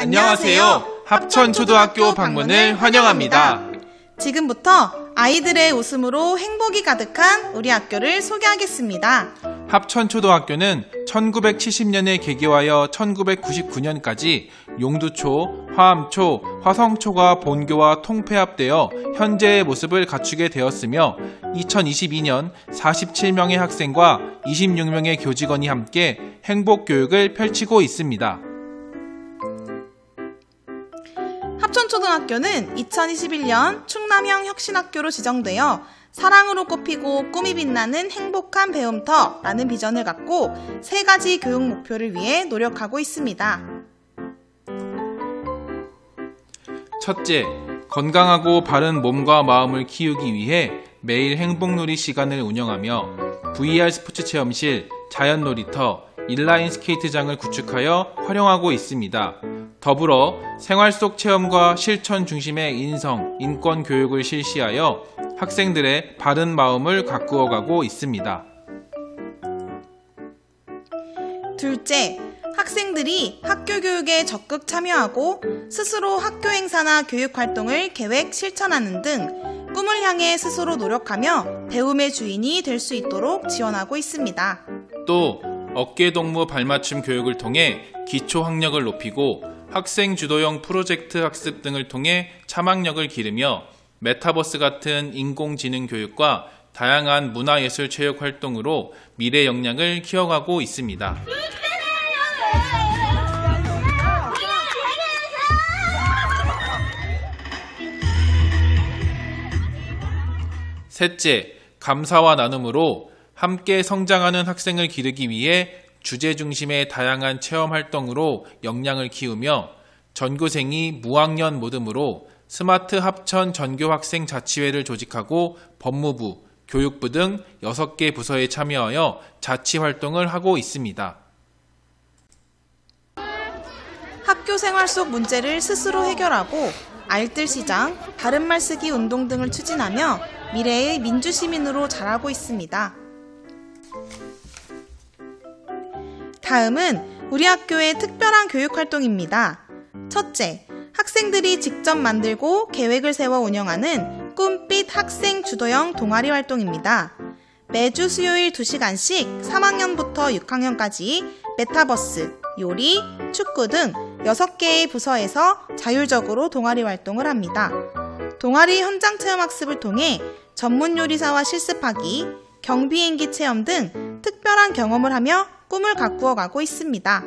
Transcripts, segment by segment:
안녕하세요. 합천초등학교 방문을 환영합니다. 지금부터 아이들의 웃음으로 행복이 가득한 우리 학교를 소개하겠습니다. 합천초등학교는 1970년에 개교하여 1999년까지 용두초, 화암초, 화성초가 본교와 통폐합되어 현재의 모습을 갖추게 되었으며 2022년 47명의 학생과 26명의 교직원이 함께 행복교육을 펼치고 있습니다. 합천초등학교는 2021년 충남형 혁신학교로 지정되어 사랑으로 꽃피고 꿈이 빛나는 행복한 배움터라는 비전을 갖고 세 가지 교육 목표를 위해 노력하고 있습니다. 첫째, 건강하고 바른 몸과 마음을 키우기 위해 매일 행복놀이 시간을 운영하며 VR 스포츠 체험실, 자연 놀이터, 인라인 스케이트장을 구축하여 활용하고 있습니다. 더불어 생활 속 체험과 실천 중심의 인성, 인권 교육을 실시하여 학생들의 바른 마음을 가꾸어 가고 있습니다. 둘째, 학생들이 학교 교육에 적극 참여하고 스스로 학교 행사나 교육 활동을 계획 실천하는 등 꿈을 향해 스스로 노력하며 배움의 주인이 될 수 있도록 지원하고 있습니다. 또 어깨 동무 발맞춤 교육을 통해 기초 학력을 높이고 학생 주도형 프로젝트 학습 등을 통해 참학력을 기르며 메타버스 같은 인공지능 교육과 다양한 문화예술 체육 활동으로 미래 역량을 키워가고 있습니다. 셋째, 감사와 나눔으로 함께 성장하는 학생을 기르기 위해 주제 중심의 다양한 체험 활동으로 역량을 키우며 전교생이 무학년 모듬으로 스마트 합천 전교 학생 자치회를 조직하고 법무부, 교육부 등 6개 부서에 참여하여 자치 활동을 하고 있습니다. 학교 생활 속 문제를 스스로 해결하고 알뜰시장, 바른말 쓰기 운동 등을 추진하며 미래의 민주시민으로 자라고 있습니다. 다음은 우리 학교의 특별한 교육 활동입니다. 첫째, 학생들이 직접 만들고 계획을 세워 운영하는 꿈빛 학생 주도형 동아리 활동입니다. 매주 수요일 2시간씩 3학년부터 6학년까지 메타버스, 요리, 축구 등 6개의 부서에서 자율적으로 동아리 활동을 합니다. 동아리 현장 체험 학습을 통해 전문 요리사와 실습하기, 경비행기 체험 등 특별한 경험을 하며 꿈을 가꾸어 가고 있습니다.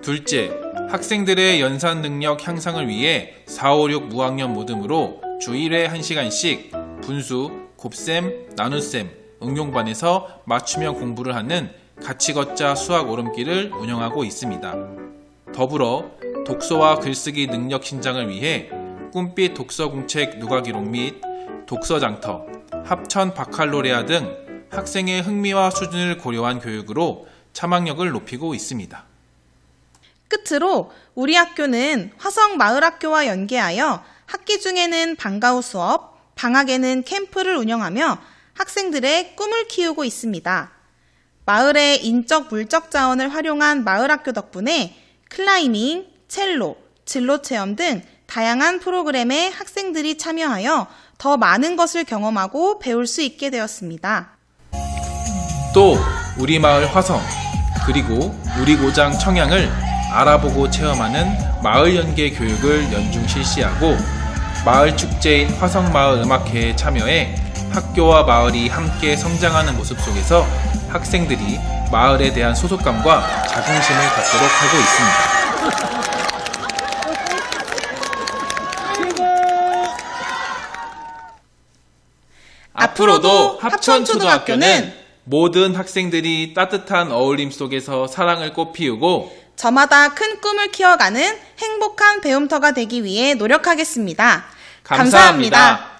둘째, 학생들의 연산 능력 향상을 위해 4, 5, 6 무학년 모듬으로 주 1회 1시간씩 분수, 곱셈, 나눗셈, 응용반에서 맞춤형 공부를 하는 가치 걷자 수학 오름길을 운영하고 있습니다. 더불어 독서와 글쓰기 능력 신장을 위해 꿈빛 독서 공책 누가 기록 및 독서 장터, 합천 바칼로레아 등 학생의 흥미와 수준을 고려한 교육으로 참학력을 높이고 있습니다. 끝으로 우리 학교는 화성 마을학교와 연계하여 학기 중에는 방과후 수업, 방학에는 캠프를 운영하며 학생들의 꿈을 키우고 있습니다. 마을의 인적 물적 자원을 활용한 마을학교 덕분에 클라이밍, 첼로, 진로 체험 등 다양한 프로그램에 학생들이 참여하여 더 많은 것을 경험하고 배울 수 있게 되었습니다. 또 우리 마을 화성 그리고 우리 고장 청양을 알아보고 체험하는 마을 연계 교육을 연중 실시하고 마을 축제인 화성마을 음악회에 참여해 학교와 마을이 함께 성장하는 모습 속에서 학생들이 마을에 대한 소속감과 자긍심을 갖도록 하고 있습니다. 앞으로도 합천초등학교는 모든 학생들이 따뜻한 어울림 속에서 사랑을 꽃피우고 저마다 큰 꿈을 키워가는 행복한 배움터가 되기 위해 노력하겠습니다. 감사합니다.